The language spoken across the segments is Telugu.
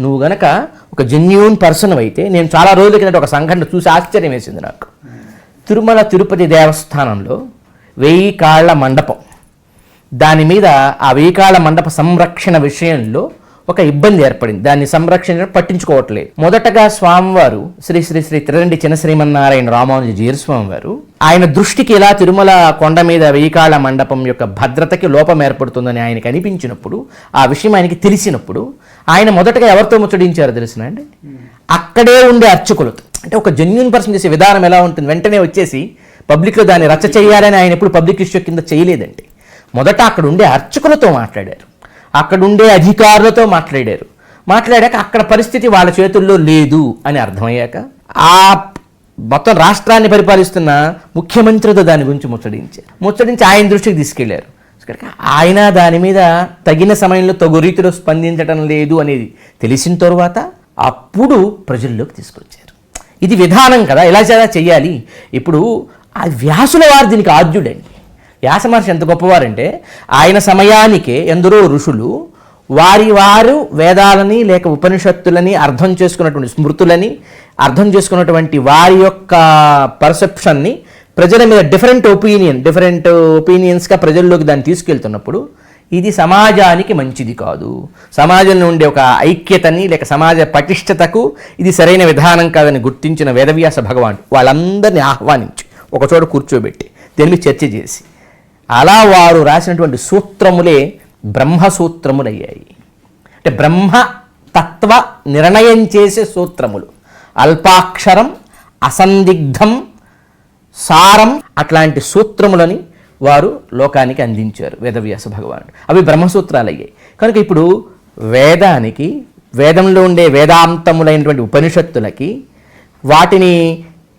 నువ్వు గనక ఒక జెన్యున్ పర్సన్ అయితే నేను చాలా రోజుల కిందట ఒక సంఘటన చూసి ఆశ్చర్యం వేసింది నాకు. తిరుమల తిరుపతి దేవస్థానంలో వెయ్యి కాళ్ళ మండపం. దాని మీద ఆ వెయ్యి కాళ్ళ మండప సంరక్షణ విషయంలో ఒక ఇబ్బంది ఏర్పడింది. దాన్ని సంరక్షణ పట్టించుకోవట్లేదు. మొదటగా స్వామివారు శ్రీ శ్రీ శ్రీ తిరండి చిన్న శ్రీమన్నారాయణ రామానుజ జీరస్వామి వారు ఆయన దృష్టికి ఇలా తిరుమల కొండ మీద వెయ్యికాళ్ళ మండపం యొక్క భద్రతకి లోపం ఏర్పడుతుందని ఆయనకు అనిపించినప్పుడు ఆ విషయం ఆయనకి తెలిసినప్పుడు ఆయన మొదటగా ఎవరితో ముచ్చడించారో తెలిసిన అండి? అక్కడే ఉండే అర్చకులతో అంటే ఒక జెన్యున్ పర్సన్ చేసే విధానం ఎలా ఉంటుంది? వెంటనే వచ్చేసి పబ్లిక్లో దాన్ని రచ్చ చేయాలని ఆయన ఎప్పుడు పబ్లిక్ ఇష్యూ కింద చేయలేదండి. మొదట అక్కడ ఉండే అర్చకులతో మాట్లాడారు. అక్కడ ఉండే అధికారులతో మాట్లాడారు. మాట్లాడాక అక్కడ పరిస్థితి వాళ్ళ చేతుల్లో లేదు అని అర్థమయ్యాక ఆ మొత్తం రాష్ట్రాన్ని పరిపాలిస్తున్న ముఖ్యమంత్రితో దాని గురించి ముచ్చడించారు ముచ్చడించి ఆయన దృష్టికి తీసుకెళ్ళారు. కనుక ఆయన దాని మీద తగిన సమయంలో తగు రీతిలో స్పందించడం లేదు అనేది తెలిసిన తరువాత అప్పుడు ప్రజల్లోకి తీసుకొచ్చారు. ఇది విధానం కదా ఎలా చేయాలా చెయ్యాలి. ఇప్పుడు ఆ వ్యాసుల వారు దీనికి ఆద్యుడండి. వ్యాస మహర్షి ఎంత గొప్పవారంటే ఆయన సమయానికే ఎందరో ఋషులు వారి వారు వేదాలని లేక ఉపనిషత్తులని అర్థం చేసుకున్నటువంటి స్మృతులని అర్థం చేసుకున్నటువంటి వారి యొక్క పర్సెప్షన్ని ప్రజల మీద డిఫరెంట్ ఒపీనియన్ డిఫరెంట్ ఒపీనియన్స్గా ప్రజల్లోకి దాన్ని తీసుకెళ్తున్నప్పుడు ఇది సమాజానికి మంచిది కాదు. సమాజంలో ఉండే ఒక ఐక్యతని లేక సమాజ పటిష్టతకు ఇది సరైన విధానం కాదని గుర్తించిన వేదవ్యాస భగవాన్ వాళ్ళందరినీ ఆహ్వానించి ఒకచోట కూర్చోబెట్టి దీని మీద చర్చ చేసి అలా వారు రాసినటువంటి సూత్రములే బ్రహ్మసూత్రములయ్యాయి. అంటే బ్రహ్మ తత్వ నిర్ణయం చేసే సూత్రములు. అల్పాక్షరం అసందిగ్ధం సారం అట్లాంటి సూత్రములని వారు లోకానికి అందించారు వేదవ్యాస భగవానుడు. అవి బ్రహ్మసూత్రాలు అయ్యాయి కనుక ఇప్పుడు వేదానికి వేదంలో ఉండే వేదాంతములైనటువంటి ఉపనిషత్తులకి వాటిని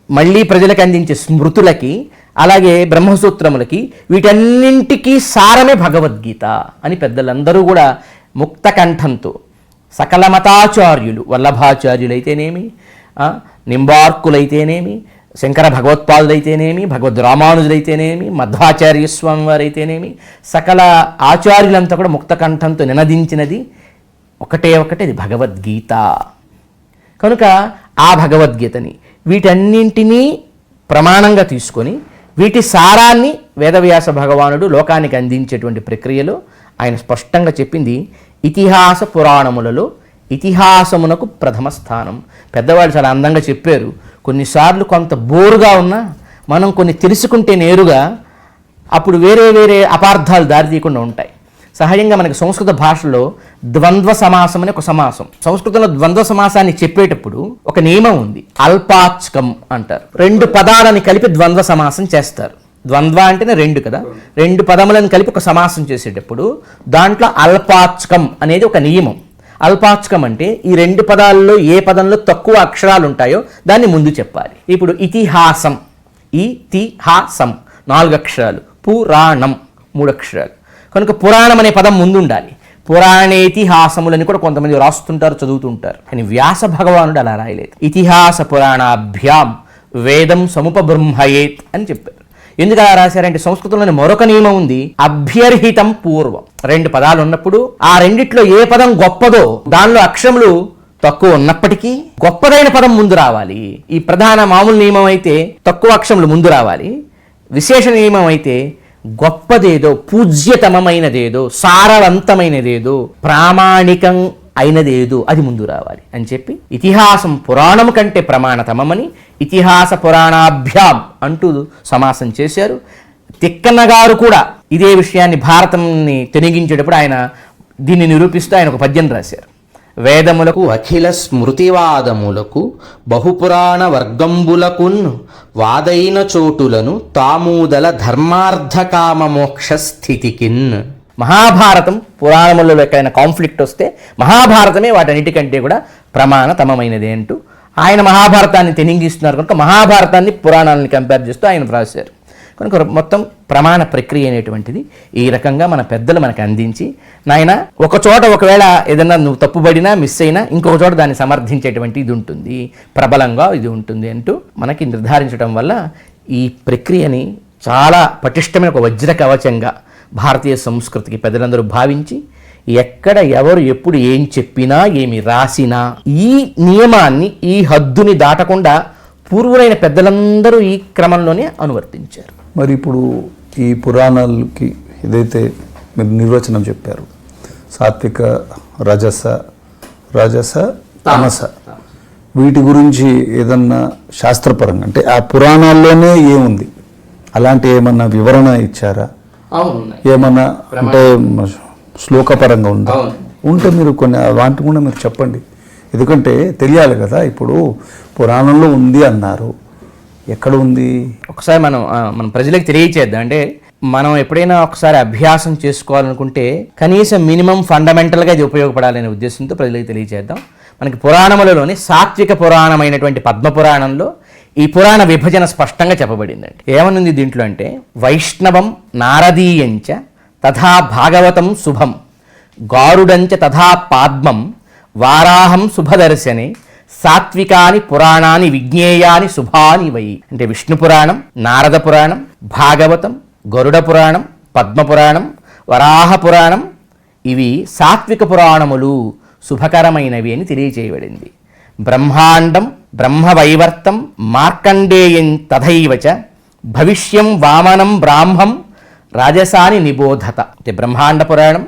మళ్ళీ ప్రజలకు అందించే స్మృతులకి అలాగే బ్రహ్మసూత్రములకి వీటన్నింటికీ సారమే భగవద్గీత అని పెద్దలందరూ కూడా ముక్త కంఠంతో సకల మతాచార్యులు వల్లభాచార్యులైతేనేమి నింబార్కులైతేనేమి శంకర భగవత్పాదులైతేనేమి భగవద్ రామానుజులైతేనేమి మధ్వాచార్య స్వామి వారైతేనేమి సకల ఆచార్యులంతా కూడా ముక్త కంఠంతో నినదించినది ఒకటే ఒకటి అది భగవద్గీత. కనుక ఆ భగవద్గీతని వీటన్నింటినీ ప్రమాణంగా తీసుకొని వీటి సారాన్ని వేదవ్యాస భగవానుడు లోకానికి అందించేటువంటి ప్రక్రియలో ఆయన స్పష్టంగా చెప్పింది ఇతిహాస పురాణములలో ఇతిహాసమునకు ప్రథమ స్థానం. పెద్దవాళ్ళు చాలా అందంగా చెప్పారు. కొన్నిసార్లు కొంత బోరుగా ఉన్నా మనం కొన్ని తెలుసుకుంటే నేరుగా అప్పుడు వేరే వేరే అపార్థాలు దారితీయకుండా ఉంటాయి. సహజంగా మనకి సంస్కృత భాషలో ద్వంద్వ సమాసం అనే ఒక సమాసం. సంస్కృతంలో ద్వంద్వ సమాసాన్ని చెప్పేటప్పుడు ఒక నియమం ఉంది. అల్పాచ్కం అంటారు. రెండు పదాలని కలిపి ద్వంద్వ సమాసం చేస్తారు. ద్వంద్వ అంటేనే రెండు కదా? రెండు పదములను కలిపి ఒక సమాసం చేసేటప్పుడు దాంట్లో అల్పాచ్కం అనేది ఒక నియమం. అల్పాచ్కం అంటే ఈ రెండు పదాల్లో ఏ పదంలో తక్కువ అక్షరాలు ఉంటాయో దాన్ని ముందు చెప్పాలి. ఇప్పుడు ఇతిహాసం. ఇతిహాసం. నాలుగు అక్షరాలు పురాణం. మూడు అక్షరాలు కనుక పురాణం అనే పదం ముందు ఉండాలి పురాణేతిహాసములని కూడా కొంతమంది రాస్తుంటారు చదువుతుంటారు. కానీ వ్యాస భగవానుడు అలా రాయలేదు. ఇతిహాస పురాణాభ్యాం వేదం సముపబ్రహ్మయేత్ అని చెప్పారు. ఎందుకు అలా రాశారంటే సంస్కృతంలోని మరొక నియమం ఉంది అభ్యర్హితం పూర్వం. రెండు పదాలు ఉన్నప్పుడు ఆ రెండిట్లో ఏ పదం గొప్పదో దానిలో అక్షరములు తక్కువ ఉన్నప్పటికీ గొప్పదైన పదం ముందు రావాలి. ఈ ప్రధాన మామూలు నియమం అయితే తక్కువ అక్షరములు ముందు రావాలి. విశేష నియమం అయితే గొప్పదేదో పూజ్యతమమైనదేదో సారవంతమైనదేదో ప్రామాణికం అయినదేదో అది ముందు రావాలి అని చెప్పి ఇతిహాసం పురాణం కంటే ప్రమాణతమమని ఇతిహాస పురాణాభ్యాం అంటూ సమాసం చేశారు. తిక్కన్న గారు కూడా ఇదే విషయాన్ని భారతంని తెనిగించేటప్పుడు ఆయన దీన్ని నిరూపిస్తూ ఆయన ఒక పద్యం రాశారు. వేదములకు అఖిల స్మృతివాదములకు బహుపురాణ వర్గంబులకున్ వాదైన చోటులను తామూదల ధర్మార్థకామ మోక్ష స్థితికిన్ మహాభారతం పురాణములలో ఎక్కడైనా కాన్ఫ్లిక్ట్ వస్తే మహాభారతమే వాటన్నిటికంటే కూడా ప్రమాణతమమైనది అంటూ ఆయన మహాభారతాన్ని తెనింగిస్తున్నారు కనుక మహాభారతాన్ని పురాణాలని కంపేర్ చేస్తూ ఆయన రాశారు. కనుక మొత్తం ప్రమాణ ప్రక్రియ అనేటువంటిది ఈ రకంగా మన పెద్దలు మనకు అందించి నాయన ఒక చోట ఒకవేళ ఏదైనా నువ్వు తప్పుబడినా మిస్ అయినా ఇంకొక చోట దాన్ని సమర్థించేటువంటి ఇది ఉంటుంది. ప్రబలంగా ఇది ఉంటుంది అంటూ మనకి నిర్ధారించడం వల్ల ఈ ప్రక్రియని చాలా పటిష్టమైన ఒక వజ్ర కవచంగా భారతీయ సంస్కృతికి పెద్దలందరూ భావించి ఎక్కడ ఎవరు ఎప్పుడు ఏం చెప్పినా ఏమి రాసినా ఈ నియమాన్ని ఈ హద్దుని దాటకుండా పూర్వులైన పెద్దలందరూ ఈ క్రమంలోనే అనువర్తించారు. మరి ఇప్పుడు ఈ పురాణాలకి ఏదైతే మీరు నిర్వచనం చెప్పారు సాత్విక రజస రాజస తమస వీటి గురించి ఏదన్నా శాస్త్రపరంగా అంటే ఆ పురాణాల్లోనే ఏముంది? అలాంటి ఏమన్నా వివరణ ఇచ్చారా? ఏమన్నా అంటే శ్లోకపరంగా ఉందా. ఉంటే మీరు కొన్ని వాటి కూడా మీరు చెప్పండి. ఎందుకంటే తెలియాలి కదా ఇప్పుడు పురాణంలో ఉంది అన్నారు. ఎక్కడ ఉంది? ఒకసారి మనం మనం ప్రజలకు తెలియచేద్దాం. అంటే మనం ఎప్పుడైనా ఒకసారి అభ్యాసం చేసుకోవాలనుకుంటే కనీసం మినిమం ఫండమెంటల్గా ఇది ఉపయోగపడాలనే ఉద్దేశంతో ప్రజలకు తెలియచేద్దాం. మనకి పురాణములలోని సాత్విక పురాణమైనటువంటి పద్మ పురాణంలో ఈ పురాణ విభజన స్పష్టంగా చెప్పబడిందండి. ఏమనుంది దీంట్లో అంటే వైష్ణవం నారదీయంచ తథా భాగవతం శుభం గారుడంచ తథా పాద్మం వారాహం శుభదర్శనే సాత్వికాని పురాణాని విజ్ఞేయాని శుభాని వై. అంటే విష్ణు పురాణం నారద పురాణం భాగవతం గరుడ పురాణం పద్మపురాణం వరాహ పురాణం ఇవి సాత్విక పురాణములు శుభకరమైనవి అని తెలియజేయబడింది బ్రహ్మాండం బ్రహ్మవైవర్తం మార్కండేయం తథైవచ భవిష్యం వామనం బ్రాహ్మం రాజసాని నిబోధత. అంటే బ్రహ్మాండ పురాణం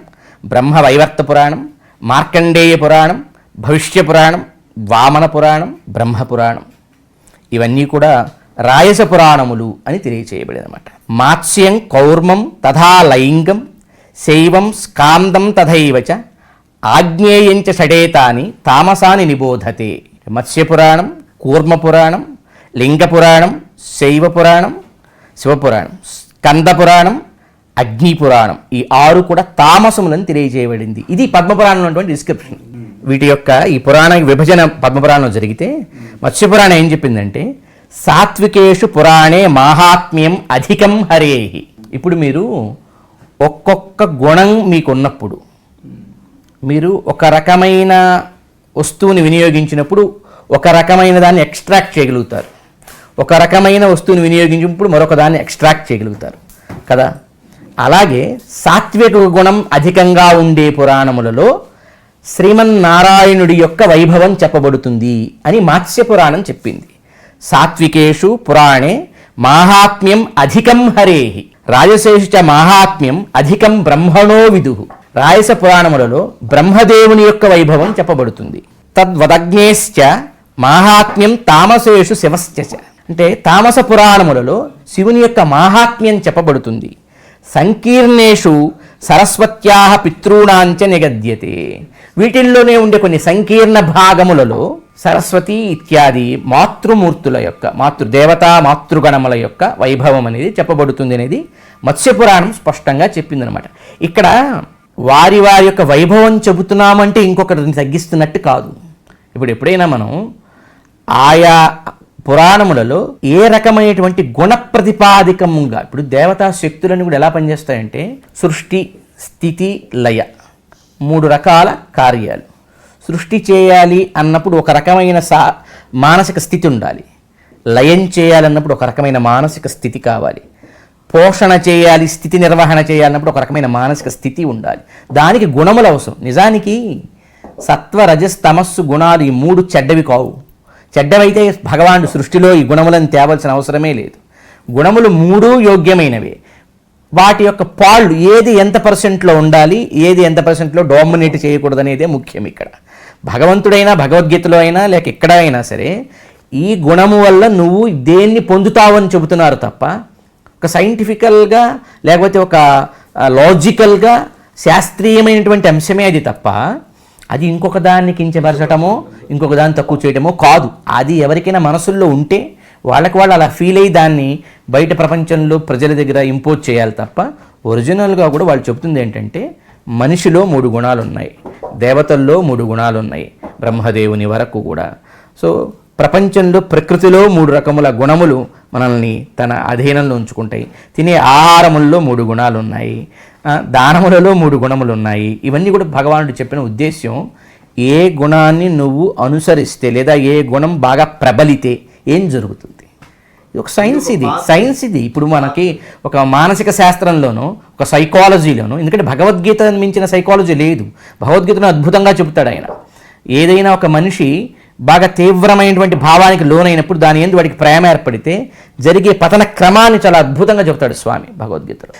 బ్రహ్మవైవర్త పురాణం మార్కండేయ పురాణం భవిష్య పురాణం వామన పురాణం బ్రహ్మపురాణం ఇవన్నీ కూడా రాయస పురాణములు అని తెలియచేయబడింది మాత్స్యం కౌర్మం తథా లైంగం శైవం స్కాందం తథైవచ ఆగ్నేయంచ షడేతాని తామసాని నిబోధతే. మత్స్యపురాణం కూర్మపురాణం లింగపురాణం శైవపురాణం శివపురాణం స్కందపురాణం అగ్నిపురాణం. ఈ ఆరు కూడా తామసములను తెలియజేయబడింది ఇది పద్మపురాణంలో ఉన్నటువంటి డిస్క్రిప్షన్ వీటి యొక్క ఈ పురాణ విభజన పద్మపురాణం జరిగితే మత్స్యపురాణం ఏం చెప్పిందంటే సాత్వికేషు పురాణే మాహాత్మ్యం అధికం హరేహి. ఇప్పుడు మీరు ఒక్కొక్క గుణం మీకున్నప్పుడు మీరు ఒక రకమైన వస్తువుని వినియోగించినప్పుడు ఒక రకమైన దాన్ని ఎక్స్ట్రాక్ట్ చేయగలుగుతారు. ఒక రకమైన వస్తువుని వినియోగించినప్పుడు మరొక దాన్ని ఎక్స్ట్రాక్ట్ చేయగలుగుతారు. కదా? అలాగే సాత్విక గుణం అధికంగా ఉండే పురాణములలో శ్రీమన్నారాయణుడి యొక్క వైభవం చెప్పబడుతుంది అని మాత్స్య పురాణం చెప్పింది. సాత్వికేషు పురాణే మాహాత్మ్యం అధికం హరేహి. రాజశేషు చ మాహాత్మ్యం అధికం బ్రహ్మణో విదు రాయస పురాణములలో బ్రహ్మదేవుని యొక్క వైభవం చెప్పబడుతుంది. తద్వదగ్నేశ్చ మాహాత్మ్యం తామసేషు శివశ్చ అంటే తామస పురాణములలో శివుని యొక్క మాహాత్మ్యం చెప్పబడుతుంది. సంకీర్ణేషు సరస్వత్యా పితృణాంచ నిగద్యతే. వీటిల్లోనే ఉండే కొన్ని సంకీర్ణ భాగములలో సరస్వతి ఇత్యాది మాతృమూర్తుల యొక్క మాతృ దేవతా మాతృగణముల యొక్క వైభవం అనేది చెప్పబడుతుంది అనేది మత్స్యపురాణం స్పష్టంగా చెప్పిందనమాట. ఇక్కడ వారి వారి యొక్క వైభవం చెబుతున్నామంటే ఇంకొకరిని తగ్గిస్తున్నట్టు కాదు. ఇప్పుడు ఎప్పుడైనా మనం ఆయా పురాణములలో ఏ రకమైనటువంటి గుణ ప్రతిపాదికముగా ఇప్పుడు దేవతా శక్తులను కూడా ఎలా పనిచేస్తాయంటే సృష్టి స్థితి లయ మూడు రకాల కార్యాలు. సృష్టి చేయాలి అన్నప్పుడు ఒక రకమైన సా మానసిక స్థితి ఉండాలి. లయం చేయాలన్నప్పుడు ఒక రకమైన మానసిక స్థితి కావాలి. పోషణ చేయాలి స్థితి నిర్వహణ చేయాలన్నప్పుడు ఒక రకమైన మానసిక స్థితి ఉండాలి. దానికి గుణములు అవసరం. నిజానికి సత్వ రజస్ తమస్సు గుణాలు ఈ మూడు చెడ్డవి కావు. చెడ్డవైతే భగవానుడు సృష్టిలో ఈ గుణములను తేవలసిన అవసరమే లేదు. గుణములు మూడు యోగ్యమైనవే. వాటి యొక్క పాళ్ళు ఏది ఎంత పర్సెంట్లో ఉండాలి ఏది ఎంత పర్సెంట్లో డామినేట్ చేయకూడదు అనేదే ముఖ్యం ఇక్కడ. భగవంతుడైనా భగవద్గీతలో అయినా లేక ఎక్కడ అయినా సరే ఈ గుణము వల్ల నువ్వు దేన్ని పొందుతావని చెబుతున్నారు తప్ప ఒక సైంటిఫికల్గా లేకపోతే ఒక లాజికల్గా శాస్త్రీయమైనటువంటి అంశమే అది తప్ప అది ఇంకొక దాన్ని కించపరచటమో ఇంకొక దాన్ని తక్కువ చేయటమో కాదు. అది ఎవరికైనా మనసుల్లో ఉంటే వాళ్ళకి వాళ్ళు అలా ఫీల్ అయ్యి దాన్ని బయట ప్రపంచంలో ప్రజల దగ్గర ఇంపోజ్ చేయాలి తప్ప ఒరిజినల్గా కూడా వాళ్ళు చెబుతుంది ఏంటంటే మనిషిలో మూడు గుణాలు ఉన్నాయి దేవతల్లో మూడు గుణాలు ఉన్నాయి బ్రహ్మదేవుని వరకు కూడా. సో ప్రపంచంలో ప్రకృతిలో మూడు రకముల గుణములు మనల్ని తన అధీనంలో ఉంచుకుంటాయి. తినే ఆహారముల్లో మూడు గుణాలు ఉన్నాయి దానములలో మూడు గుణములు ఉన్నాయి ఇవన్నీ కూడా భగవానుడు చెప్పిన ఉద్దేశ్యం ఏ గుణాన్ని నువ్వు అనుసరిస్తే లేదా ఏ గుణం బాగా ప్రబలితే ఏం జరుగుతుంది? ఇది ఒక సైన్స్ ఇది సైన్స్ ఇది. ఇప్పుడు మనకి ఒక మానసిక శాస్త్రంలోనూ ఒక సైకాలజీలోనూ ఎందుకంటే భగవద్గీత మించిన సైకాలజీ లేదు. భగవద్గీతను అద్భుతంగా చెబుతాడు ఆయన. ఏదైనా ఒక మనిషి బాగా తీవ్రమైనటువంటి భావానికి లోనైనప్పుడు దాని ఎందు వాడికి ప్రేమ ఏర్పడితే జరిగే పతన క్రమాన్ని చాలా అద్భుతంగా చెబుతాడు స్వామి భగవద్గీతలో.